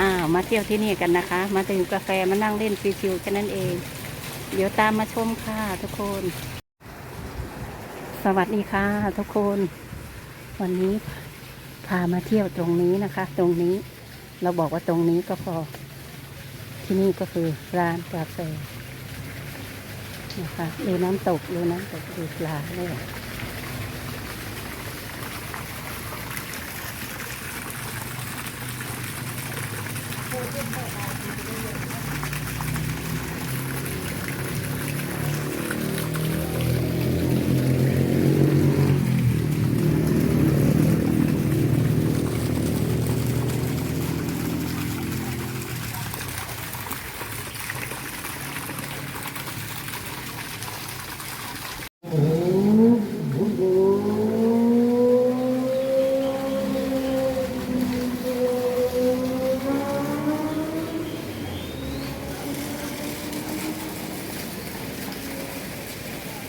อ้าวมาเที่ยวที่นี่กันนะคะ มาดื่มกาแฟมานั่งเล่นชิวๆแค่นั้นเอง เดี๋ยวตามมาชมค่ะทุกคน สวัสดีค่ะทุกคน วันนี้พามาเที่ยวตรงนี้นะคะ ตรงนี้เราบอกว่าตรงนี้ก็พอ ที่นี่ก็คือร้านกาแฟนะคะดูน้ำตกดูน้ำตกดูปลาเลย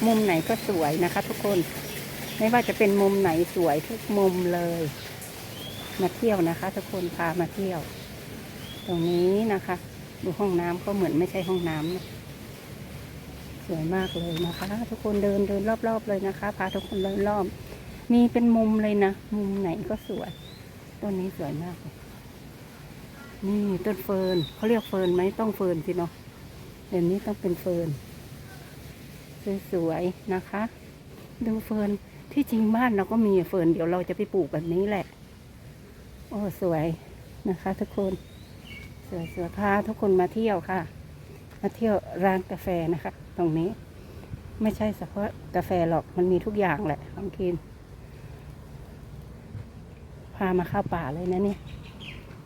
มุมไหนก็สวยนะคะ ทุกคน ไม่ว่าจะเป็นมุมไหนสวยทุกมุมเลย มาเที่ยวนะคะ ทุกคนพามาเที่ยว ตรงนี้นะคะ ดูห้องน้ำก็เหมือนไม่ใช่ห้องน้ำนะสวยมากเลยนะคะ ทุกคนเดินเดินรอบๆเลยนะคะ พาทุกคนเดินรอบ มีเป็นมุมเลยนะ มุมไหนก็สวยต้นนี้สวยมาก นี่ต้นเฟิร์นเขาเรียกเฟิร์นไหมต้องเฟิร์นสิเนาะเดี๋ยวนี้ต้องเป็นเฟิร์น สวยๆนะคะ ดูเฟิร์นที่จริงบ้านเราก็มีเฟิร์นเดี๋ยวเราจะไปปลูกแบบนี้แหละ โอ้สวยนะคะ ทุกคนสวยสวยพาทุกคนมาเที่ยวค่ะ มาเที่ยวร้านกาแฟนะคะ ตรงนี้ ไม่ใช่เฉพาะกาแฟหรอกมันมีทุกอย่างแหละของกิน พามาเข้าป่าเลยนะเนี่ย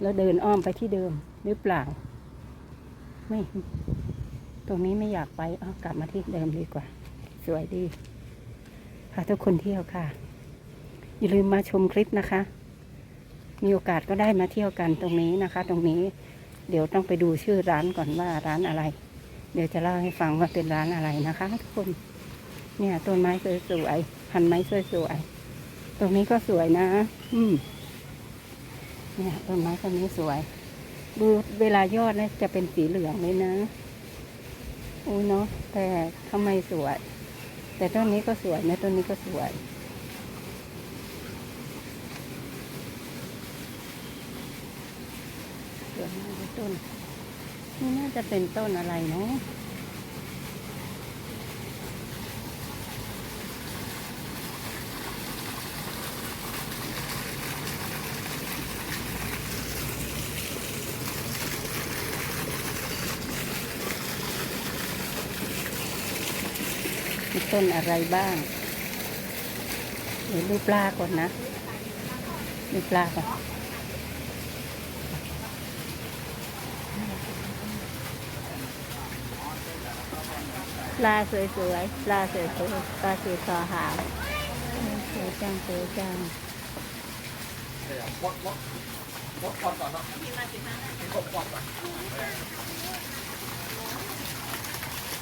แล้วเดินอ้อมไปที่เดิมหรือเปล่า ไม่ รงนี้ไม่อยากไปเอากลับมาที่เดิมดีกว่า สวยดีพาทุกคนเที่ยวค่ะ อย่าลืมมาชมคลิปนะคะ มีโอกาสก็ได้มาเที่ยวกันตรงนี้นะคะ ตรงนี้เดี๋ยวต้องไปดูชื่อร้านก่อนว่าร้านอะไร เดี๋ยวจะเล่าให้ฟังว่าเป็นร้านอะไรนะคะ ทุกคน เนี่ยต้นไม้สวยๆพันไม้สวยๆตรงนี้ก็สวยนะ อืมเนี่ยต้นไม้ต้นนี้สวยดูเวลายอดนี่ยจะเป็นสีเหลืองเลยนะ อุ้ยเนาะแต่ทำไมสวย แต่ต้นนี้ก็สวยนะต้นนี้ก็สวย สวยมากเลยต้น นี่น่าจะเป็นต้นอะไรเนาะ ต้นอะไรบ้าง เดี๋ยวดูปลาก่อนนะ ดูปลาก่อนปลาสวยๆ ปลาสวยๆ ปลาสวยคอหางสวยจังสวยจัง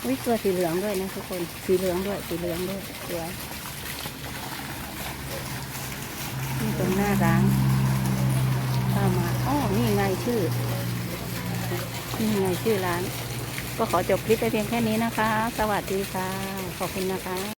วิตัวสีเหลืองด้วยนะทุกคน สีเหลืองด้วย สีเหลืองด้วยสวยนี่ตรงหน้าร้านเข้ามาอ๋อนี่ไงชื่อ นี่ไงชื่อร้าน ก็ขอจบคลิปไปเพียงแค่นี้นะคะ สวัสดีค่ะ ขอบคุณนะคะ